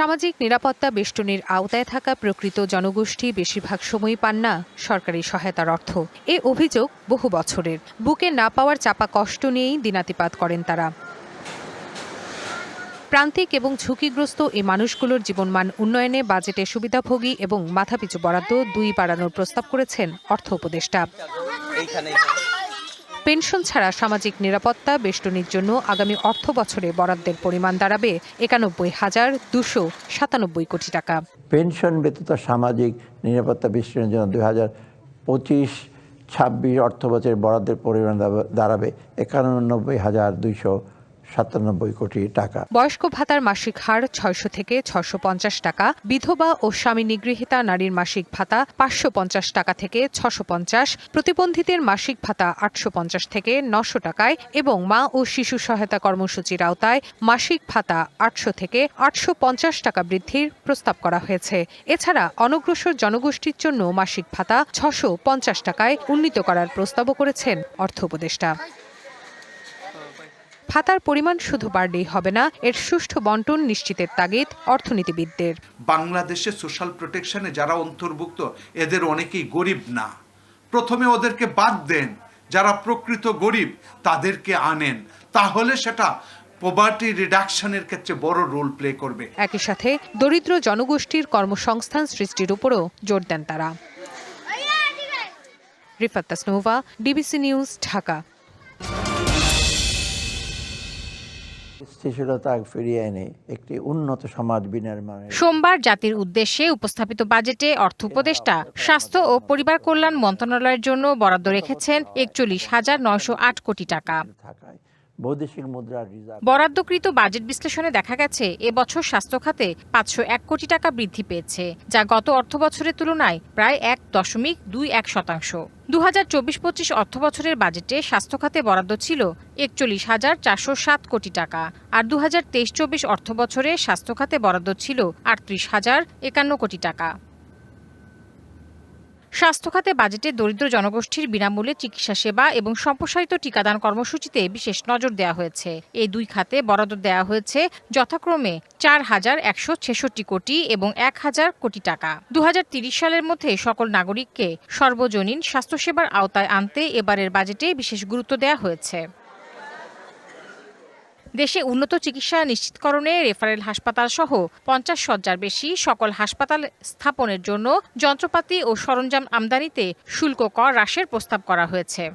সামাজিক নিরাপত্তা বেষ্টনীর আওতায় থাকা প্রকৃত জনগোষ্ঠী বেশিরভাগ সময়ই পান না সরকারি সহায়তার অর্থ। এ অভিযোগ বহু বছরের। বুকে না পাওয়ার চাপা কষ্ট নিয়েই দিনাতিপাত করেন তারা। প্রান্তিক এবং ঝুঁকিগ্রস্ত এই মানুষগুলোর জীবনমান উন্নয়নে বাজেটে সুবিধাভোগী এবং মাথাপিছু বরাদ্দ দুই বাড়ানোর প্রস্তাব করেছেন অর্থ উপদেষ্টা। পেনশন ছাড়া সামাজিক নিরাপত্তা, বেষ্টনীর জন্য আগামী অর্থ বছরে বরাদ্দের পরিমাণ দাঁড়াবে একানব্বই হাজার দুশো সাতানব্বই কোটি টাকা। পেনশন ব্যতীত সামাজিক নিরাপত্তা, বেষ্টনীর জন্য দুই হাজার পঁচিশ ছাব্বিশ অর্থ বছরের বরাদ্দের পরিমাণ দাঁড়াবে একানব্বই হাজার দুইশো সাতানব্বই কোটি টাকা। বয়স্ক ভাতার মাসিক হার ছয়শো থেকে ছশো পঞ্চাশ টাকা, বিধবা ও স্বামী নিগৃহীতা নারীর মাসিক ভাতা পাঁচশো পঞ্চাশ টাকা থেকে ছশো পঞ্চাশ প্রতিবন্ধীদের মাসিক ভাতা আটশো পঞ্চাশ থেকে নশো টাকায় এবং মা ও শিশু সহায়তা কর্মসূচির আওতায় মাসিক ভাতা আটশো থেকে আটশো পঞ্চাশ টাকা বৃদ্ধির প্রস্তাব করা হয়েছে। এছাড়া অনগ্রসর জনগোষ্ঠীর জন্য মাসিক ভাতা ছশো পঞ্চাশ টাকায় উন্নীত করার প্রস্তাবও করেছেন অর্থ উপদেষ্টা। ভাতার পরিমাণ শুধু বাড়লেই হবে না এর সুষ্ঠু বন্টন নিশ্চিতের তাগিদ অর্থনীতিবিদদের। বাংলাদেশে সোশ্যাল প্রোটেকশনে যারা অন্তর্ভুক্ত এদের অনেকেই গরিব না। প্রথমে ওদেরকে বাদ দেন। যারা প্রকৃত গরিব তাদেরকে আনেন। তাহলে সেটা পভার্টি রিডাকশনের ক্ষেত্রে বড় রোল প্লে করবে। একই সাথে দরিদ্র জনগোষ্ঠীর কর্মসংস্থান সৃষ্টির উপরও জোর দেন তারা। Rifat Tasnova DBC news Dhaka. স্থিতিশীলতা ফিরিয়ে এনে একটি উন্নত সমাজ সোমবার জাতির উদ্দেশ্যে উপস্থাপিত বাজেটে অর্থ উপদেষ্টা স্বাস্থ্য ও পরিবার কল্যাণ মন্ত্রণালয়ের জন্য বরাদ্দ রেখেছেন একচল্লিশ হাজার নয়শো আট কোটি টাকা। বরাদ্দকৃত বাজেট বিশ্লেষণে দেখা গেছে, এবছর স্বাস্থ্য খাতে পাঁচশো এক কোটি টাকা বৃদ্ধি পেয়েছে, যা গত অর্থ বছরের তুলনায় প্রায় এক দশমিক দুই এক শতাংশ। দু হাজার চব্বিশ পঁচিশ অর্থ বছরের বাজেটে স্বাস্থ্য খাতে বরাদ্দ ছিল একচল্লিশ হাজার চারশো সাত কোটি টাকা, আর দু হাজার তেইশ চব্বিশ অর্থ বছরে স্বাস্থ্য খাতে বরাদ্দ ছিল আটত্রিশ হাজার একান্ন কোটি টাকা। স্বাস্থ্য খাতে বাজেটে দরিদ্র জনগোষ্ঠীর বিনামূল্যে চিকিৎসা সেবা এবং সম্প্রসারিত টিকাদান কর্মসূচিতে বিশেষ নজর দেওয়া হয়েছে। এই দুই খাতে বরাদ্দ দেওয়া হয়েছে যথাক্রমে চার হাজার একশো ছেষট্টি কোটি এবং এক হাজার কোটি টাকা। দু সালের মধ্যে সকল নাগরিককে সর্বজনীন স্বাস্থ্যসেবার আওতায় আনতে এবারের বাজেটে বিশেষ গুরুত্ব দেওয়া হয়েছে। দেশে উন্নত চিকিৎসা নিশ্চিতকরণে রেফারেল হাসপাতাল সহ পঞ্চাশ শয্যার বেশি সকল হাসপাতাল স্থাপনের জন্য যন্ত্রপাতি ও সরঞ্জাম আমদানিতে শুল্ক কর হ্রাসের প্রস্তাব করা হয়েছে।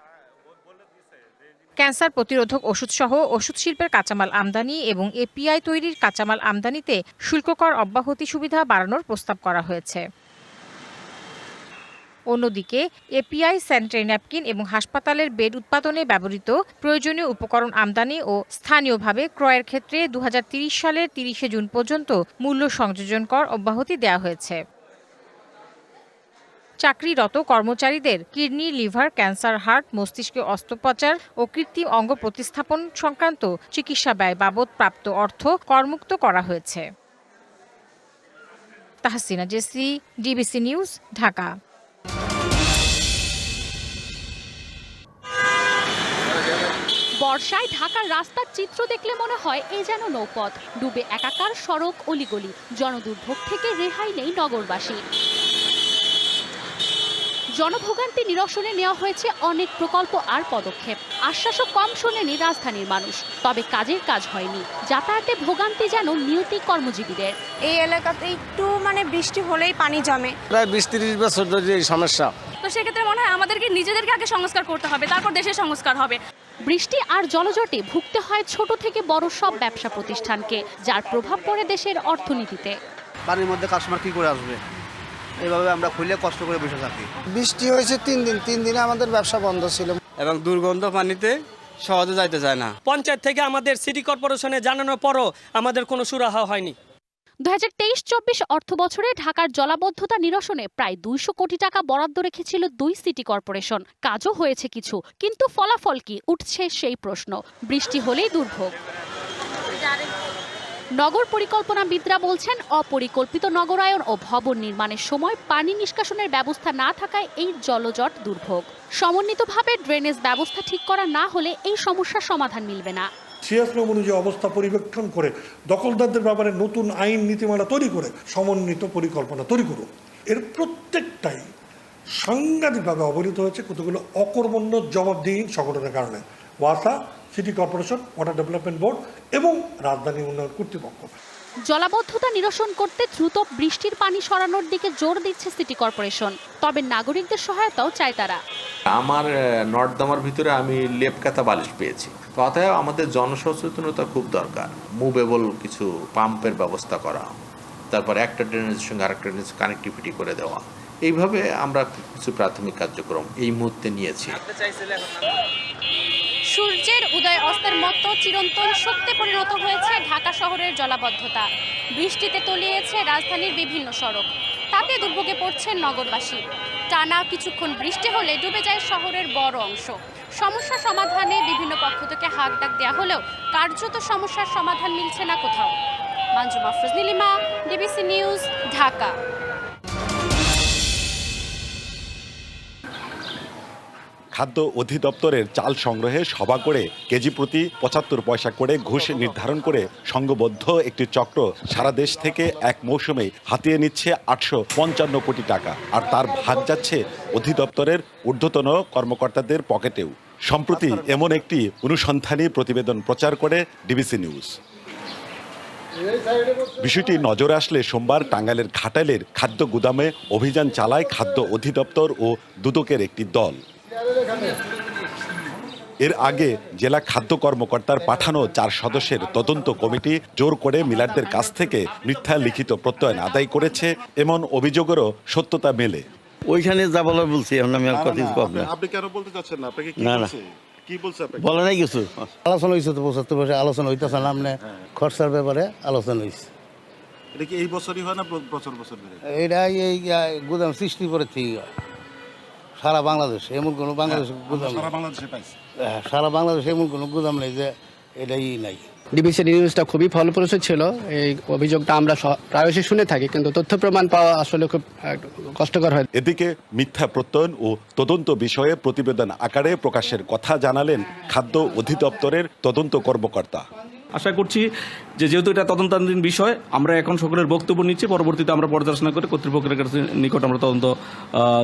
ক্যান্সার প্রতিরোধক ওষুধসহ ওষুধ শিল্পের কাঁচামাল আমদানি এবং এপিআই তৈরির কাঁচামাল আমদানিতে শুল্ক কর অব্যাহতি সুবিধা বাড়ানোর প্রস্তাব করা হয়েছে। অন্যদিকে এপিআই স্যানিটারি ন্যাপকিন এবং হাসপাতালের বেড উৎপাদনে ব্যবহৃত প্রয়োজনীয় উপকরণ আমদানি ও স্থানীয়ভাবে ক্রয়ের ক্ষেত্রে দু সালের তিরিশে জুন পর্যন্ত মূল্য সংযোজন কর অব্যাহতি দেওয়া হয়েছে। চাকরিরত কর্মচারীদের কিডনি, লিভার, ক্যান্সার, হার্ট, মস্তিষ্কে অস্ত্রোপচার ও কৃত্রিম অঙ্গ প্রতিস্থাপন সংক্রান্ত চিকিৎসা ব্যয় বাবদ প্রাপ্ত অর্থ করমুক্ত করা হয়েছে। Tahsina Jesy, DBC news, Dhaka. বর্ষায় ঢাকার রাস্তার চিত্র দেখলে মনে হয় এ যেন নৌপথ। ডুবে একাকার সড়ক অলিগলি। জনদুর্ভোগ থেকে রেহাই নেই নগরবাসী। জনভোগান্তি নিরসনে নেওয়া হয়েছে অনেক প্রকল্প আর পদক্ষেপ। আশ্বাসও কম শোনেনি রাজধানীর মানুষ। তবে কাজের কাজ হয়নি। যাতায়াতে ভোগান্তি যেন নিয়তি কর্মজীবীদের। এই এলাকাতে একটু মানে বৃষ্টি হলেই পানি জমে। প্রায় বিশ তিরিশ বছর ধরে এই সমস্যা। তো সেক্ষেত্রে মনে হয় আমাদেরকে নিজেদেরকে আগে সংস্কার করতে হবে তারপর দেশের সংস্কার হবে। বৃষ্টি আর জলজটে ভুগতে হয় ছোট থেকে বড় সব ব্যবসা প্রতিষ্ঠানকে যার প্রভাব পড়ে দেশের অর্থনীতিতে। বাড়ির মধ্যে কাস্টমার কি করে আসবে? এভাবে আমরা খুলে কষ্ট করে বসে থাকি। বৃষ্টি হয়েছে তিন দিন তিন দিনে আমাদের ব্যবসা বন্ধ ছিল। এবং দুর্গন্ধ পানিতে সহজে যাইতে চায় না। পঞ্চায়েত থেকে আমাদের সিটি কর্পোরেশনে জানানোর পরও আমাদের কোনো সুরাহা হয়নি। দু হাজার তেইশ চব্বিশ অর্থ বছরে ঢাকার জলাবদ্ধতা নিরসনে প্রায় দুইশো কোটি টাকা বরাদ্দ রেখেছিল দুই সিটি কর্পোরেশন। কাজও হয়েছে কিছু, কিন্তু ফলাফল কি উঠছে সেই প্রশ্ন। বৃষ্টি হলেই দুর্ভোগ। নগর পরিকল্পনাবিদরা বলছেন, অপরিকল্পিত নগরায়ন ও ভবন নির্মাণের সময় পানি নিষ্কাশনের ব্যবস্থা না থাকায় এই জলজট দুর্ভোগ। সমন্বিতভাবে ড্রেনেজ ব্যবস্থা ঠিক করা না হলে এই সমস্যার সমাধান মিলবে না। সিএসএম অনুযায়ী অবস্থা পরিবেক্ষণ করে দখলদারদের ব্যাপারে নতুন আইন নীতিমালা তৈরি করে সমন্বিত পরিকল্পনা তৈরি করুন এর প্রত্যেকটাই সাংঘাতিকভাবে অবহিত হয়েছে কতগুলো অকর্মণ্য জবাবদিহীন সংগঠনের কারণে। ওয়াসা city corporation water development board এবং রাজধানী উন্নয়ন কর্তৃপক্ষ। জলাবদ্ধতা নিরসন করতে দ্রুত বৃষ্টির পানি সরানোর দিকে জোর দিচ্ছে সিটি কর্পোরেশন তবে নাগরিকদের সহায়তাও চায় তারা। আমার আহ, নর্দমার ভিতরে আমি লেপ কাতা বালিশ পেয়েছি। অতএব আমাদের জনসচেতনতা খুব দরকার। মুভেবল কিছু পাম্পের ব্যবস্থা করা তারপর একটা ড্রেনেজের সঙ্গে আরেকটা ড্রেনেজ কানেক্টিভিটি করে দেওয়া। এইভাবে আমরা কিছু প্রাথমিক কার্যক্রম এই মুহূর্তে নিয়েছি। সূর্যের উদয় অস্তের মতো চিরন্তন সত্যে পরিণত হয়েছে ঢাকা শহরের জলাবদ্ধতা। বৃষ্টিতে তলিয়েছে রাজধানীর বিভিন্ন সড়ক। তাতে দুর্ভোগে পড়ছেন নগরবাসী। টানা কিছুক্ষণ বৃষ্টি হলে ডুবে যায় শহরের বড় অংশ। সমস্যা সমাধানে বিভিন্ন পক্ষ থেকে হাক ডাক দেওয়া হলেও কার্যত সমস্যার সমাধান মিলছে না কোথাও। Manjuma Fazlima DBC news, Dhaka. খাদ্য অধিদপ্তরের চাল সংগ্রহে সভা করে কেজি প্রতি পঁচাত্তর পয়সা করে ঘুষ নির্ধারণ করে সংঘবদ্ধ একটি চক্র সারা দেশ থেকে এক মৌসুমে হাতিয়ে নিচ্ছে আটশো পঞ্চান্ন কোটি টাকা। আর তার ভাগ যাচ্ছে অধিদপ্তরের ঊর্ধ্বতন কর্মকর্তাদের পকেটেও। সম্প্রতি এমন একটি অনুসন্ধানী প্রতিবেদন প্রচার করে ডিবিসি নিউজ বিষয়টি নজরে আসলে সোমবার টাঙ্গাইলের ঘাটালের খাদ্য গুদামে অভিযান চালায় খাদ্য অধিদপ্তর ও দুদকের একটি দল। এর আগে জেলা খাদ্য কর্মকর্তার পাঠানো চার সদস্যের তদন্ত কমিটি জোর করে মিলারদের কাছ থেকে মিথ্যা লিখিত প্রত্যয়ন আদায় করেছে। এমন অভিযোগেরও সত্যতা মেলে। ওইখানে যা বলার বলছি এখন আমি আর কথা কব না। আপনি কেন বলতে চাচ্ছেন না? আপনাকে না, না। কি বলছে আপনাকে? বলে নাই কিছু? আলোচনা হয়েছে তো পঁচাত্তর বছর আলোচনা হইতেছে না আপনি খরচার ব্যাপারে আলোচনা হয়েছে এটা কি এই বছরই হয় না বছর বছর ধরে? এটা এই গুদাম সৃষ্টি করে ঠিক হয়। সারা বাংলাদেশ এমন কোনো বাংলাদেশ গুদাম নেই। বাংলাদেশে পাইছি। হ্যাঁ, সারা বাংলাদেশ এমন কোনো গুদাম নেই যে এটাই নাই। ডিবিসি নিউজটা খুবই ফলপ্রসূ ছিল। এই অভিযোগটা আমরা প্রায়শই শুনে থাকি কিন্তু তথ্য প্রমাণ পাওয়া আসলে খুব কষ্টকর হয়। এদিকে মিথ্যা প্রত্যয়ন ও তদন্ত বিষয়ে প্রতিবেদন আকারে প্রকাশের কথা জানালেন খাদ্য অধিদপ্তরের তদন্ত কর্মকর্তা। আশা করছি যে যেহেতু এটা তদন্তাধীন বিষয় আমরা এখন সকলের বক্তব্য নিচ্ছি পরবর্তীতে আমরা পর্যালোচনা করে কর্তৃপক্ষের কাছে নিকট আমরা তদন্ত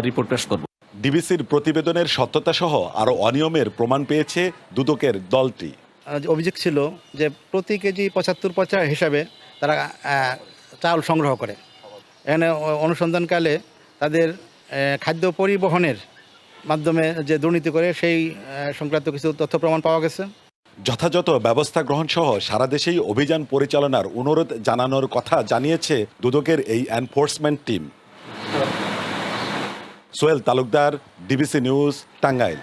রিপোর্ট পেশ করব। ডিবিসির প্রতিবেদনের সত্যতা সহ আরও অনিয়মের প্রমাণ পেয়েছে দুদকের দলটি। অভিযোগ ছিল যে প্রতি কেজি পঁচাত্তর পয়সা হিসাবে তারা চাল সংগ্রহ করে। এখানে অনুসন্ধানকালে তাদের খাদ্য পরিবহনের মাধ্যমে যে দুর্নীতি করে সেই সংক্রান্ত কিছু তথ্য প্রমাণ পাওয়া গেছে। যথাযথ ব্যবস্থা গ্রহণ সহ সারা দেশেই অভিযান পরিচালনার অনুরোধ জানানোর কথা জানিয়েছে দুদকের এই enforcement team. Sohel Talukdar, DBC news, Tangail.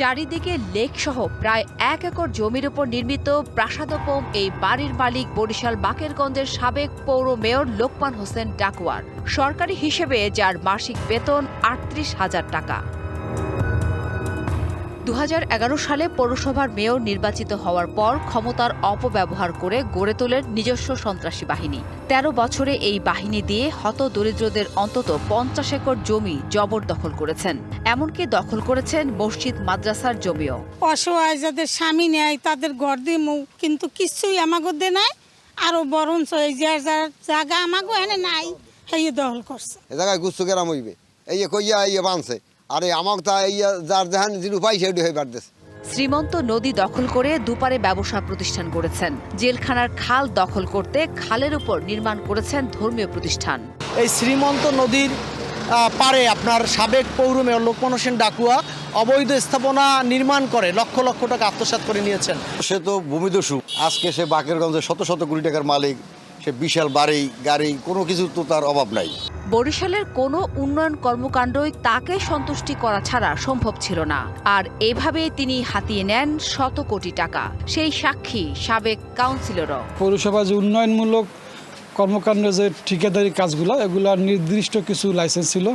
চারিদিকে লেকসহ প্রায় এক একর জমির উপর নির্মিত প্রাসাদোপম এই বাড়ির মালিক বরিশাল বাকেরগঞ্জের সাবেক পৌর মেয়র লোকমান হোসেন ডাকুয়ার। সরকারি হিসেবে যার মাসিক বেতন আটত্রিশ হাজার টাকা। দুহাজার এগারো সালে পৌরসভার মেয়র নির্বাচিত হওয়ার পর ক্ষমতার অপব্যবহার করে গড়ে তোলেন নিজস্ব সন্ত্রাসী বাহিনী। তেরো বছরে এই বাহিনী দিয়ে হত দরিদ্রদের অন্তত পঞ্চাশ একর জমি জবরদখল করেছেন। এমনকি দখল করেছেন মসজিদ মাদ্রাসার জমিও। অসহায় যাদের স্বামী নেয় তাদের ঘর দিয়ে মুখ কিন্তু কিছুই আমাকে দে নাই আরও বরঞ্চ এই জায়গা আমাকে এনে নাই সেই দখল করছে। এ জায়গায় গুচ্ছ কেরাম হইবে। এই যে কইয়া ইয়ে বানছে। আরে আমাকে তা ইয়া যার দেহান যিনি পাই সেটি হয়ে পারতেছে। শ্রীমন্ত নদী দখল করে দুপারে ব্যবসা প্রতিষ্ঠান করেছেন জেলখানার খাল দখল করতে খালের উপর নির্মাণ করেছেন ধর্মীয় প্রতিষ্ঠান। এই শ্রীমন্ত নদীর পারে আপনার সাবেক পৌর মেয়র লোকমান হোসেন ডাকুয়া অবৈধ স্থাপনা নির্মাণ করে লক্ষ লক্ষ টাকা আত্মসাৎ করে নিয়েছেন। সে তো ভূমিদস্যু। আজকে সে বাকেরগঞ্জে শত শত কোটি টাকার মালিক। সে বিশাল বাড়ি গাড়ি কোনো কিছু তো তার অভাব নাই। বরিশালের কোনো উন্নয়ন কর্মকাণ্ডই তাকে সন্তুষ্টি করা ছাড়া সম্ভব ছিল না। আর এভাবেই তিনি হাতিয়ে নেন শত কোটি টাকা। সেই সাক্ষী সাবেক কাউন্সিলরও। পৌরসভা যে উন্নয়নমূলক কর্মকাণ্ড যে ঠিকাদারি কাজগুলো এগুলার নির্দিষ্ট কিছু লাইসেন্স ছিল।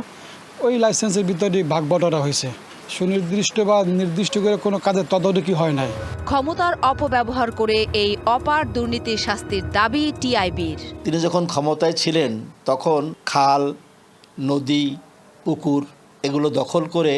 ওই লাইসেন্সের ভিতরে ভাগ বটরা হয়েছে। সুনির্দিষ্ট বা নির্দিষ্ট করে কোনো কাজের তদারকি হয় নাই। ক্ষমতার অপব্যবহার করে এই অপার দুর্নীতির শাস্তির দাবি টিআইবির। তিনি যখন ক্ষমতায় ছিলেন তখন খাল নদী পুকুর এগুলো দখল করে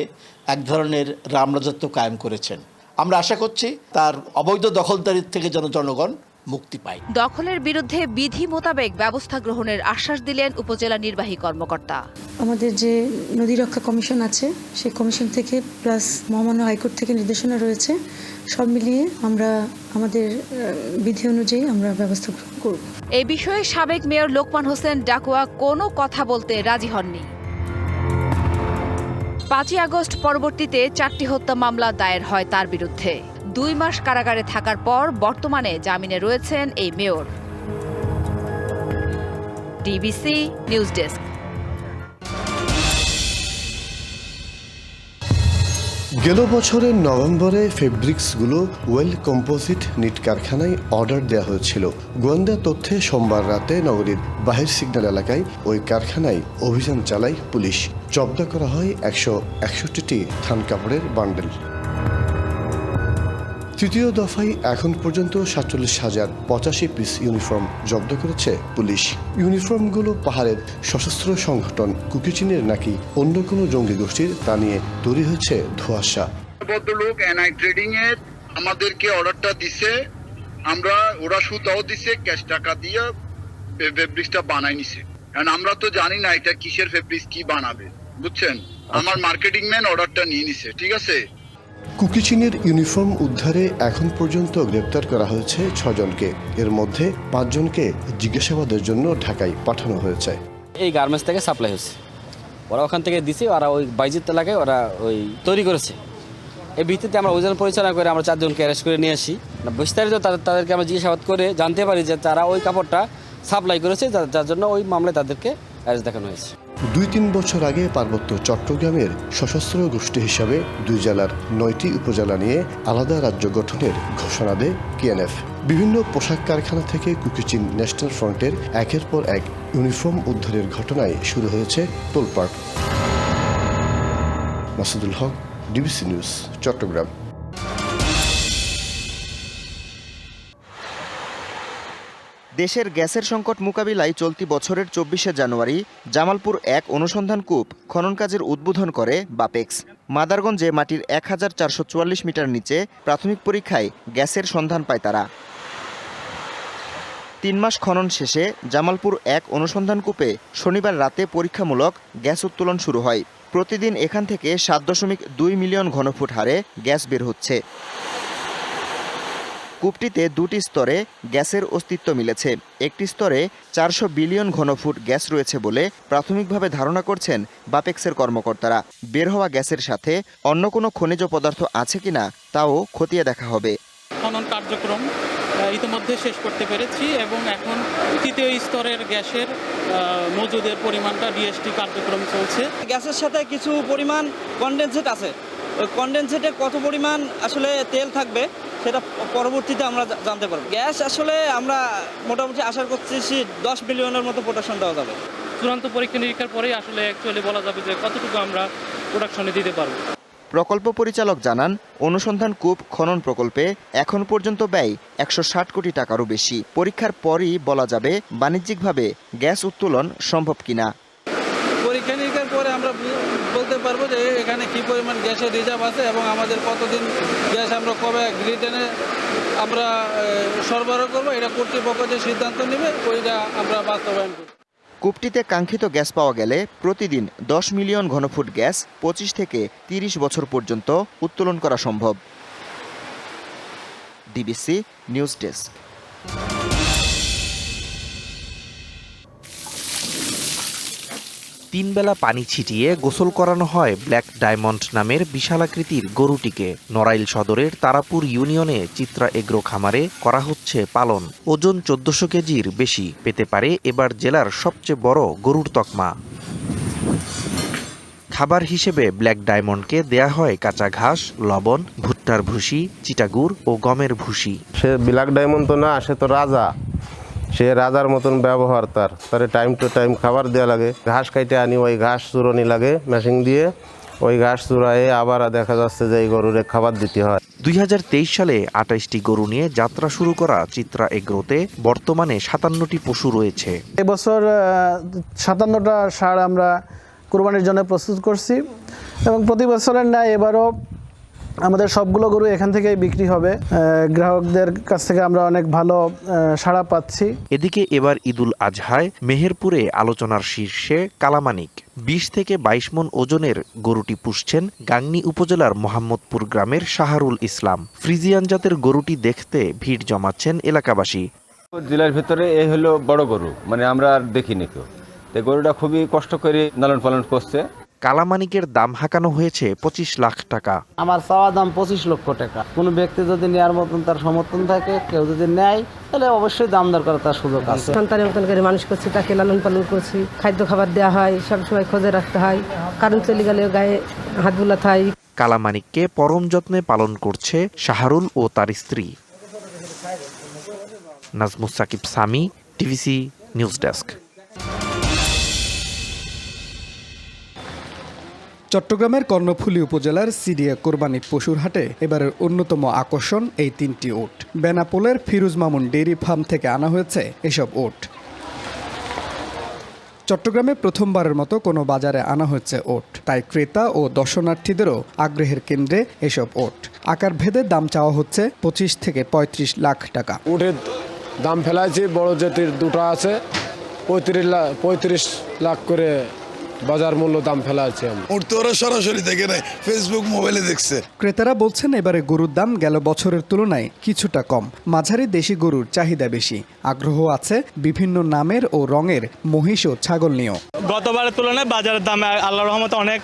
এক ধরনের রামরাজত্ব কায়েম করেছেন। আমরা আশা করছি তার অবৈধ দখলদারির থেকে যেন জনগণ মুক্তি পায়। দখলের বিরুদ্ধে বিধি মোতাবেক ব্যবস্থা গ্রহণের আশ্বাস দিলেন উপজেলা নির্বাহী কর্মকর্তা। আমাদের যে নদী রক্ষা কমিশন আছে সেই কমিশন থেকে প্লাস মহামান্য হাইকোর্ট থেকে নির্দেশনা রয়েছে। সব মিলিয়ে আমরা আমাদের বিধি অনুযায়ী আমরা ব্যবস্থা গ্রহণ করব। এ বিষয়ে সাবেক মেয়র লোকমান হোসেন ডাকুয়া কোনো কথা বলতে রাজি হননি। পাঁচই আগস্ট পরবর্তীতে চারটি হত্যা মামলা দায়ের হয় তার বিরুদ্ধে। দুই মাস কারাগারে থাকার পর বর্তমানে জামিনে রয়েছেন এই মেয়র। ডিবিসি নিউজ ডেস্ক গেল বছরের নভেম্বরে ফেব্রিক্সগুলো ওয়েল কম্পোজিট নিট কারখানায় অর্ডার দেওয়া হয়েছিল। গোয়েন্দা তথ্যে সোমবার রাতে নগরীর বাহির সিগন্যাল এলাকায় ওই কারখানায় অভিযান চালায় পুলিশ। জব্দ করা হয় একশো একষট্টিটি থান কাপড়ের বান্ডেল। তৃতীয় দফায় এখন পর্যন্ত সাতচল্লিশ হাজার পঁচাশি পিস ইউনিফর্ম জব্দ করেছে পুলিশ। ইউনিফর্মগুলো পাহাড়ের সশস্ত্র সংগঠন কুকিচিনের নাকি অন্য কোনো জঙ্গি গোষ্ঠীর তা নিয়ে তৈরি হয়েছে ধোঁয়াশা। ভদ্রলোক এনআই ট্রেডিং এর আমাদেরকে অর্ডারটা দিছে। আমরা ওরা সুতাও দিছে ক্যাশ টাকা দিয়ে ফেব্রিক্সটা বানাই নিছে। কারণ আমরা তো জানি না এটা কিসের ফেব্রিক্স কি বানাবে। বুঝছেন? আমার মার্কেটিং ম্যান অর্ডারটা নিয়ে নিছে ঠিক আছে? কুকিচিনের ইউনিফর্ম উদ্ধারে এখন পর্যন্ত গ্রেপ্তার করা হয়েছে ছজনকে। এর মধ্যে পাঁচজনকে জিজ্ঞাসাবাদের জন্য ঢাকায় পাঠানো হয়েছে। এই গার্মেন্টস থেকে সাপ্লাই হয়েছে ওরা ওখান থেকে দিছে, ওরা ওই বাইজিত এলাকায় ওরা ওই তৈরি করেছে। এই ভিত্তিতে আমরা অভিযান পরিচালনা করে আমরা চারজনকে অ্যারেস্ট করে নিয়ে আসি। বিস্তারিত তাদের তাদেরকে আমরা জিজ্ঞাসাবাদ করে জানতে পারি যে তারা ওই কাপড়টা সাপ্লাই করেছে, যার জন্য ওই মামলায় তাদেরকে অ্যারেস্ট দেখানো হয়েছে। দুই তিন বছর আগে পার্বত্য চট্টগ্রামের সশস্ত্র গোষ্ঠী হিসাবে দুই জেলার নয়টি উপজেলা নিয়ে আলাদা রাজ্য গঠনের ঘোষণা দেয় কিএনএফ। বিভিন্ন পোশাক কারখানা থেকে কুকিচিন ন্যাশনাল ফ্রন্টের একের পর এক ইউনিফর্ম উদ্ধারের ঘটনায় শুরু হয়েছে তোলপাড়। Masudul Haque, DBC news, Chattogram. দেশের গ্যাসের সংকট মোকাবিলায় চলতি বছরের চব্বিশে জানুয়ারি জামালপুর এক অনুসন্ধান কূপ খনন কাজের উদ্বোধন করে বাপেক্স। মাদারগঞ্জে মাটির এক হাজার চারশো চুয়াল্লিশ মিটার নিচে প্রাথমিক পরীক্ষায় গ্যাসের সন্ধান পায় তারা। তিন মাস খনন শেষে জামালপুর এক অনুসন্ধান কূপে শনিবার রাতে পরীক্ষামূলক গ্যাস উত্তোলন শুরু হয়। প্রতিদিন এখান থেকে সাত দশমিক দুই মিলিয়ন ঘনফুট হারে গ্যাস বের হচ্ছে। কূপটিতে দুটি স্তরে গ্যাসের অস্তিত্ব মিলেছে। একটি স্তরে চারশো বিলিয়ন ঘনফুট গ্যাস রয়েছে বলে প্রাথমিকভাবে ধারণা করছেন বাপেক্সের কর্মকর্তারা। বের হওয়া গ্যাসের সাথে অন্য কোনো খনিজ পদার্থ আছে কিনা তাও খতিয়ে দেখা হবে। খনন কার্যক্রম ইতিমধ্যে শেষ করতে পেরেছি এবং এখন তৃতীয় স্তরের গ্যাসের মজুদের পরিমাণটা ডিএসটি কার্যক্রম চলছে। গ্যাসের সাথে কিছু পরিমাণ কনডেনসেট আছে। কনডেনসেটে কত পরিমাণ আসলে তেল থাকবে সেটা পরবর্তীতে আমরা জানতে পারব। গ্যাস আসলে আমরা মোটামুটি আশা করতেছি দশ বিলিয়নের মতো প্রোডাকশন দেওয়া যাবে। চূড়ান্ত পরীক্ষা নিরীক্ষার পরেই আসলে অ্যাকচুয়ালি বলা যাবে যে কতটুকু আমরা প্রোডাকশনে দিতে পারব। প্রকল্প পরিচালক জানান অনুসন্ধান কূপ খনন প্রকল্পে এখন পর্যন্ত ব্যয় একশো ষাট কোটি টাকারও বেশি। পরীক্ষার পরই বলা যাবে বাণিজ্যিকভাবে গ্যাস উত্তোলন সম্ভব কিনা পরীক্ষা নিরীক্ষার পরে আমরা বু- বলতে পারব যে এখানে কি পরিমাণ গ্যাসের রিজার্ভ আছে এবং আমাদের কতদিন গ্যাস আমরা কবে গ্রিড এনে আমরা সরবরাহ করব, এটা কর্তৃপক্ষ যে সিদ্ধান্ত নেবে, ওইটা আমরা বাস্তবায়ন করব। কূপটিতে কাঙ্ক্ষিত গ্যাস পাওয়া গেলে প্রতিদিন দশ মিলিয়ন ঘনফুট গ্যাস পঁচিশ থেকে তিরিশ বছর পর্যন্ত উত্তোলন করা সম্ভব। DBC news desk. তিন বেলা পানি ছিটিয়ে গোসল করানো হয় ব্ল্যাক ডায়মন্ড নামের বিশালাকৃতির গরুটিকে। নড়াইল সদরের তারাপুর ইউনিয়নে চিত্রা এগ্রো খামারে করা হচ্ছে পালন। ওজন চোদ্দশো কেজির বেশি। পেতে পারে এবার জেলার সবচেয়ে বড় গরুর তকমা। খাবার হিসেবে ব্ল্যাক ডায়মন্ডকে দেয়া হয় কাঁচা ঘাস, লবণ, ভুট্টার ভুসি, চিটাগুড় ও গমের ভুসি। সে ব্ল্যাক ডায়মন্ড তো না, সে তো রাজা। সে রাজার মতন ব্যবহার তার। তারে টাইম টু টাইম খাবার দেওয়া লাগে। ঘাস কাইটে আনি ওই ঘাস চুরনি লাগে মেশিন দিয়ে। ওই ঘাস চুরায়ে আবার দেখা যাচ্ছে যে এই গরুরে খাবার দিতে হয়। দু হাজার তেইশ সালে আঠাইশটি গরু নিয়ে যাত্রা শুরু করা চিত্রা এগ্রোতে বর্তমানে সাতান্নটি পশু রয়েছে। এবছর সাতান্নটা সার আমরা কোরবানির জন্য প্রস্তুত করছি এবং প্রতি বছরের ন্যায় এবারও আমাদের সবগুলো গরু এখান থেকেই বিক্রি হবে। গ্রাহকদের কাছ থেকে আমরা অনেক ভালো সাড়া পাচ্ছি। এদিকে এবার ঈদুল আজহায় মেহেরপুরে আলোচনার শীর্ষে কালামানিক। বিশ থেকে বাইশ মন ওজনের গরুটি পুষছেন গাংনী উপজেলার মোহাম্মদপুর গ্রামের শাহারুল ইসলাম। ফ্রিজিয়ান জাতের গরুটি দেখতে ভিড় জমাচ্ছেন এলাকাবাসী। জেলার ভিতরে এই হলো বড় গরু মানে আমরা আর দেখিনি কেউ। তো গরুটা খুবই কষ্ট করে লালন পালন করছে। কালামানিকের দাম হাঁকানো হয়েছে পঁচিশ লাখ টাকা। আমার চাওয়া দাম পঁচিশ লক্ষ টাকা। কোনো ব্যক্তি যদি নেওয়ার মতন তার সমর্থন থাকে কেউ যদি নেয় তাহলে অবশ্যই দাম দর করার তার সুযোগ আছে। সন্তানের মতন করে মানুষ করছি তাকে লালন পালন করছি খাদ্য খাবার দেওয়া হয় সবসময় খোঁজে রাখতে হয় কারণ চলে গেলে গায়ে হাত বুলাতে হয়। কালামানিককে পরম যত্নে পালন করছে শাহরুল ও তার স্ত্রী। Nazmus Sakib Sami DBC news desk. চট্টগ্রামের কর্ণফুলী উপজেলার সিডিয়া কোরবানি পশুর হাটে এবারের অন্যতম আকর্ষণ এই তিনটি ওট বেনাপোলের ফিরুজ মামুন ডেইরি ফার্ম থেকে আনা হয়েছে এসব ওট চট্টগ্রামে প্রথমবারের মতো কোনো বাজারে আনা হয়েছে ওট তাই ক্রেতা ও দর্শনার্থীদেরও আগ্রহের কেন্দ্রে এসব ওট আকার ভেদে দাম চাওয়া হচ্ছে পঁচিশ থেকে পঁয়ত্রিশ লাখ টাকা। উঠের দাম ফেলাইছি, বড় জাতির দুটো আছে, পঁয়ত্রিশ লাখ পঁয়ত্রিশ লাখ করে বাজার মূল্য দাম ফেলাইছি আমি উঠতে ওরা সরাসরি দেখে নেয় ফেসবুক মোবাইলে দেখছে। ক্রেতারা বলছেন এবারে গরুর দাম গেল বছরের তুলনায় কিছুটা কম। মাঝারি দেশি গরুর চাহিদা বেশি। আগ্রহ আছে বিভিন্ন নামের ও রঙের মহিষ ও ছাগল নিয়েও। গতবারের তুলনায় বাজারের দাম আল্লাহ রহমতে অনেক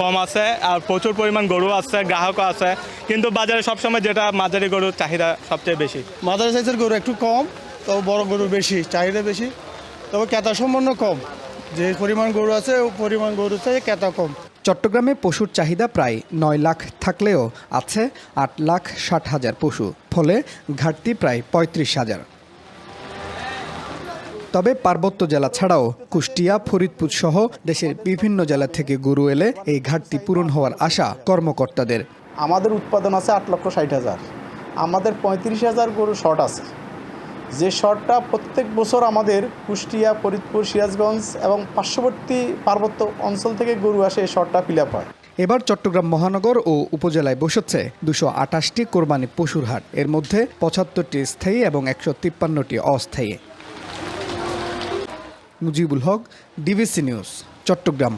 কম আছে আর প্রচুর পরিমাণ গরু আছে গ্রাহকও আছে। কিন্তু বাজারে সবসময় যেটা মাঝারি গরুর চাহিদা সবচেয়ে বেশি। মাদার সাইজের গরু একটু কম তবে বড় গরু বেশি চাহিদা বেশি। তবে ক্রেতা সম্পন্ন কম। যে পরিমাণ গরু আছে ও পরিমাণ গরু থেকে ক্রেতা কম। চট্টগ্রামে পশুর চাহিদা প্রায় নয় লাখ থাকলেও আছে আট লাখ ষাট হাজার পশু ফলে ঘাটতি প্রায় পঁয়ত্রিশ হাজার। তবে পার্বত্য জেলা ছাড়াও কুষ্টিয়া ফরিদপুর সহ দেশের বিভিন্ন জেলা থেকে গরু এলে এই ঘাটতি পূরণ হওয়ার আশা কর্মকর্তাদের। আমাদের উৎপাদন আছে আট লক্ষ ষাট হাজার। আমাদের পঁয়ত্রিশ হাজার গরু শর্ট আছে। যে শর্টটা প্রত্যেক বছর আমাদের কুষ্টিয়া ফরিদপুর সিরাজগঞ্জ এবং পার্শ্ববর্তী পার্বত্য অঞ্চল থেকে গরু আসে এই শর্টটা ফিল আপ হয়। এবার চট্টগ্রাম মহানগর ও উপজেলায় বসেছে দুশো আটাশটি কোরবানি পশুর হাট। এর মধ্যে পঁচাত্তরটি স্থায়ী এবং একশো তিপ্পান্নটি অস্থায়ী। Mujibul Haque DBC news Chattogram.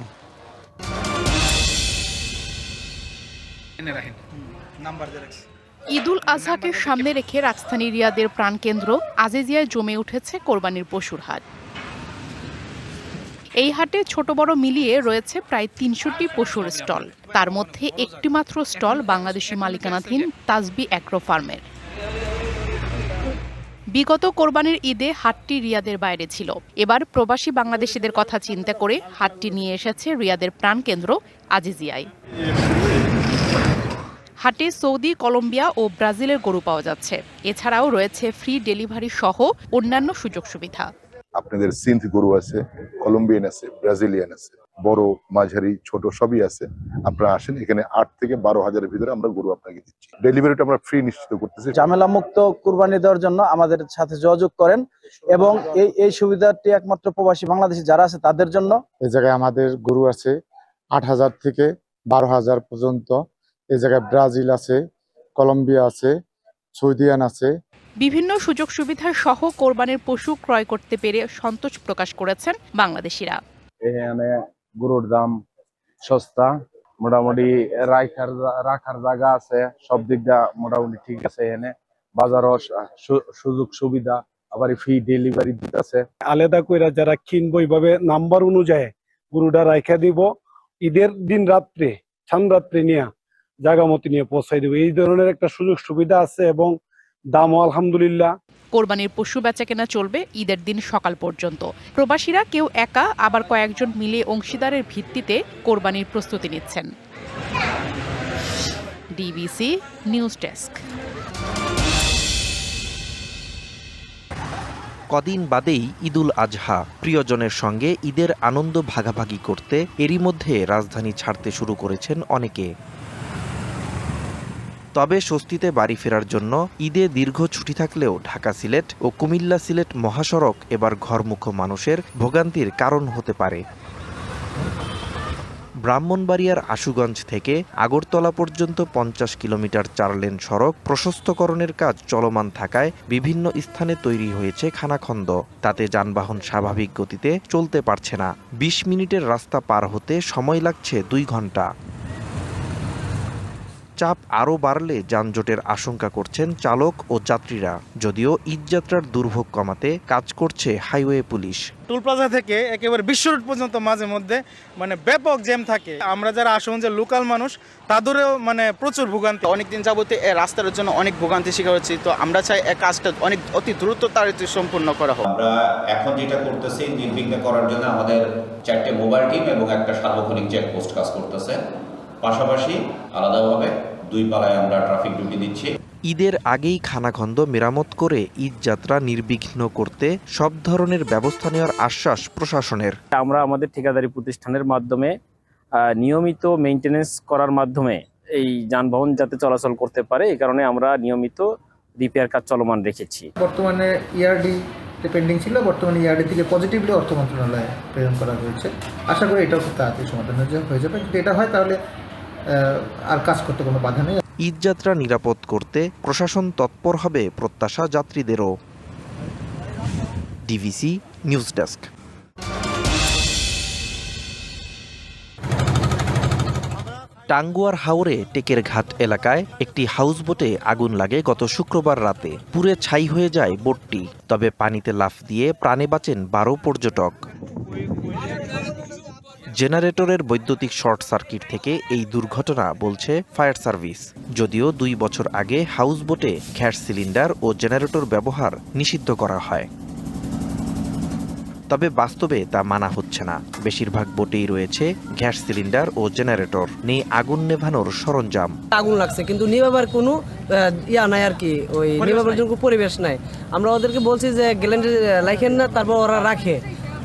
ঈদুল আজহাকে সামনে রেখে রাজধানী রিয়াদের প্রাণকেন্দ্র আজিজিয়ায় জমে উঠেছে কোরবানির পশুর হাট। এই হাটে ছোট বড় মিলিয়ে রয়েছে প্রায় তিনশোটি পশুর স্টল। তার মধ্যে একটি মাত্র স্টল বাংলাদেশি মালিকানাধীন তাজবি অ্যাক্রো ফার্মের। বিগত কোরবানির ঈদে হাটটি রিয়াদের বাইরে ছিল। এবার প্রবাসী বাংলাদেশিদের কথা চিন্তা করে হাটটি নিয়ে এসেছে রিয়াদের প্রাণকেন্দ্র আজিজিয়ায়। হাটে সৌদি কলম্বিয়া ও ব্রাজিলের গরু পাওয়া যাচ্ছে। এছাড়াও রয়েছে ফ্রি ডেলিভারি সহ অন্যান্য সুযোগ সুবিধা। আপনাদের সিন্থ গরু আছে কলম্বিয়ান আছে ব্রাজিলিয়ান আছে বড় মাঝারি ছোট সবই আছে। আপনারা আসেন এখানে আট থেকে বারো হাজারের ভিতরে আমরা গরু আপনাকে দিচ্ছি। ডেলিভারিটা আমরা ফ্রি নিশ্চিত করতেছি। ঝামেলা মুক্ত কুরবানি দেওয়ার জন্য আমাদের সাথে যোগাযোগ করেন এবং এই এই সুবিধাটি একমাত্র প্রবাসী বাংলাদেশি যারা আছে তাদের জন্য এই জায়গায় আমাদের গরু আছে আট হাজার থেকে বারো হাজার পর্যন্ত। এই জায়গায় ব্রাজিল আছে কলম্বিয়া আছে সৌদিয়ান আছে। বিভিন্ন সুযোগ সুবিধা সহ কোরবানির পশু ক্রয় করতে পেরে সন্তোষ প্রকাশ করেছেন বাংলাদেশিরা। এখানে গরুর দাম সস্তা মোটামুটি রাখার রাখার জায়গা আছে সব দিকটা মোটামুটি ঠিক আছে এখানে। বাজারও সুযোগ সুবিধা আবার ফ্রি ডেলিভারি দিতেছে। আলাদা কইরা যারা কিনবো এইভাবে নাম্বার অনুযায়ী গরুটা রাখা দিব। ঈদের দিন রাত্রে ছান রাত্রে নিয়ে জায়গা মতো নিয়ে পৌঁছাই দেবো। এই ধরনের একটা সুযোগ সুবিধা আছে এবং দামও আলহামদুলিল্লাহ। কোরবানির পশু বেচাকেনা চলবে ঈদের দিন সকাল পর্যন্ত। প্রবাসীরা কেউ একা আবার কয়েকজন মিলে অংশীদারের ভিত্তিতে কোরবানির প্রস্তুতি নিচ্ছেন। ডিবিসি নিউজ ডেস্ক কদিন বাদেই ঈদুল আজহা। প্রিয়জনের সঙ্গে ঈদের আনন্দ ভাগাভাগি করতে এরই মধ্যে রাজধানী ছাড়তে শুরু করেছেন অনেকে। তবে স্বস্তিতে বাড়ি ফেরার জন্য ঈদে দীর্ঘ ছুটি থাকলেও ঢাকা সিলেট ও কুমিল্লা সিলেট মহাসড়ক এবার ঘরমুখ মানুষের ভোগান্তির কারণ হতে পারে। ব্রাহ্মণবাড়িয়ার আশুগঞ্জ থেকে আগরতলা পর্যন্ত পঞ্চাশ কিলোমিটার চার লেন সড়ক। প্রশস্তকরণের কাজ চলমান থাকায় বিভিন্ন স্থানে তৈরি হয়েছে খানাখন্দ। তাতে যানবাহন স্বাভাবিক গতিতে চলতে পারছে না। বিশ মিনিটের রাস্তা পার হতে সময় লাগছে দুই ঘণ্টা। চাপ আরও বাড়লে যানজটের আশঙ্কা করছেন চালক ও যাত্রীরা। যদিও ঈদযাত্রার দুর্ভোগ কমাতে কাজ করছে হাইওয়ে পুলিশ। টুল প্লাজা থেকে একেবারে বিশ্ব রোড পর্যন্ত মাঝে মধ্যে মানে ব্যাপক জ্যাম থাকে। আমরা যারা আশুগঞ্জের লোকাল মানুষ তাদেরও মানে প্রচুর ভোগান্তি। অনেকদিন যাবতে এই রাস্তার জন্য অনেক ভোগান্তি শিকার হচ্ছি তো আমরা চাই এই কাজটা অনেক অতি দ্রুত তাড়াতাড়ি সম্পূর্ণ করা হোক। আমরা এখন যেটা করতেছি নির্বিঘ্নে করার জন্য আমাদের চারটে মোবাইল টিম এবং একটা সার্বক্ষণিক চেকপোস্ট কাজ করতেছে। পাশাপাশি আলাদাভাবে দুই পালায় আমরা ট্রাফিক ডিউটি দিচ্ছি। ঈদের আগেই খানাখন্দ মেরামত করে ঈদযাত্রা নির্বিঘ্ন করতে সব ধরনের ব্যবস্থা নেওয়ার আশ্বাস প্রশাসনের। আমরা আমাদের ঠিকাদারি প্রতিষ্ঠানের মাধ্যমে নিয়মিত মেইনটেনেন্স করার মাধ্যমে এই যানবাহন যাতে চলাচল করতে পারে এই কারণে আমরা নিয়মিত রিপেয়ার কাজ চলমান রেখেছি। বর্তমানে ইআরডি পেন্ডিং ছিল বর্তমানে ইআরডি থেকে পজিটিভলি অর্থ মন্ত্রণালয়ে প্রেরণ করা হয়েছে। আশা করি এটাও খুব তাড়াতাড়ি সমাধান হয়ে যাবে। যদি এটা হয় তাহলে আর কাজ করতে কোনো বাধা নেই। ঈদযাত্রা নিরাপদ করতে প্রশাসন তৎপর হবে প্রত্যাশা যাত্রীদেরও। ডিভিসি নিউজ ডেস্ক টাঙ্গুয়ার হাওরে টেকের ঘাট এলাকায় একটি হাউসবোটে আগুন লাগে গত শুক্রবার রাতে। পুরে ছাই হয়ে যায় বোটটি, তবে পানিতে লাফ দিয়ে প্রাণে বাঁচেন বারো পর্যটক। জেনারেটরের বৈদ্যুতিক শর্ট সার্কিট থেকে এই দুর্ঘটনা বলছে ফায়ার সার্ভিস। যদিও দুই বছর আগে হাউস বোটে গ্যাস সিলিন্ডার ও জেনারেটর ব্যবহার নিষিদ্ধ করা হয়। তবে বাস্তবে তা মানা হচ্ছে না। বেশিরভাগ বোটেই রয়েছে গ্যাস সিলিন্ডার ও জেনারেটর। নেই আগুন নেভানোর সরঞ্জাম। আগুন লাগছে কিন্তু নেভাবার কোনো আহ, ইয়া নাই আর কি। ওই নিভাবার জন্য পরিবেশ নাই। আমরা ওদেরকে বলছি যে গ্যালেন্ডার লাইখেন না তারপর ওরা রাখে।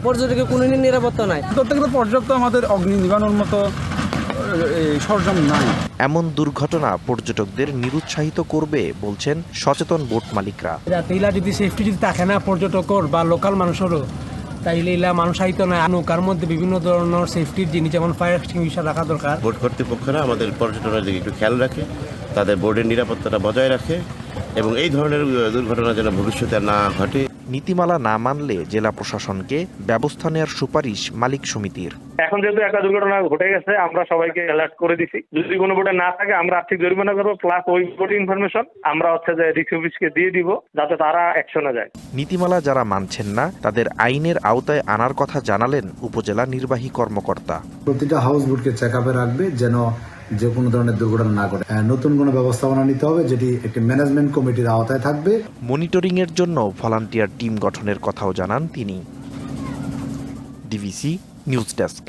পর্যটকের কোনো নিরাপত্তা নাই। ধরতে গেলে পর্যাপ্ত আমাদের অগ্নি নিবানোর মতো সরঞ্জাম নাই। এমন দুর্ঘটনা পর্যটকদের নিরুৎসাহিত করবে বলছেন সচেতন বোট মালিকরা। ইলা যদি সেফটি যদি থাকে না পর্যটকর বা লোকাল মানুষেরও তাইলে ইলা মানুষ আইতো না নৌকার মধ্যে বিভিন্ন ধরনের সেফটির জিনিস যেমন ফায়ার এক্সটিংগুইশার রাখা দরকার। বোর্ড কর্তৃপক্ষরা আমাদের পর্যটনের দিকে একটু খেয়াল রাখে তাদের বোর্ডের নিরাপত্তাটা বজায় রাখে এবং এই ধরনের দুর্ঘটনা যেন ভবিষ্যতে না ঘটে। নীতিমালা না মানলে জেলা প্রশাসনকে ব্যবস্থা নেওয়ার সুপারিশ মালিক সমিতির। এখন যেহেতু একটা দুর্ঘটনা ঘটে গেছে আমরা সবাইকে অ্যালার্ট করে দিছি। যদি কোনো বোটে না থাকে আমরা আর্থিক জরিমানা করব প্লাস ওই বোর্ড ইনফরমেশন আমরা হচ্ছে যে রিক্স অফিসকে দিয়ে দিব যাতে তারা অ্যাকশনে যায়। নীতিমালা যারা মানছেন না তাদের আইনের আওতায় আনার কথা জানালেন উপজেলা নির্বাহী কর্মকর্তা। প্রতিটা হাউস বোটকে চেক আপে রাখবে যেন যে কোনো ধরনের দুর্ঘটনা না ঘটে। নতুন কোনো ব্যবস্থাপনা নিতে হবে যেটি একটি ম্যানেজমেন্ট কমিটির আওতায় থাকবে। মনিটরিং এর জন্য ভলান্টিয়ার টিম গঠনের কথাও জানান তিনি। DVC news desk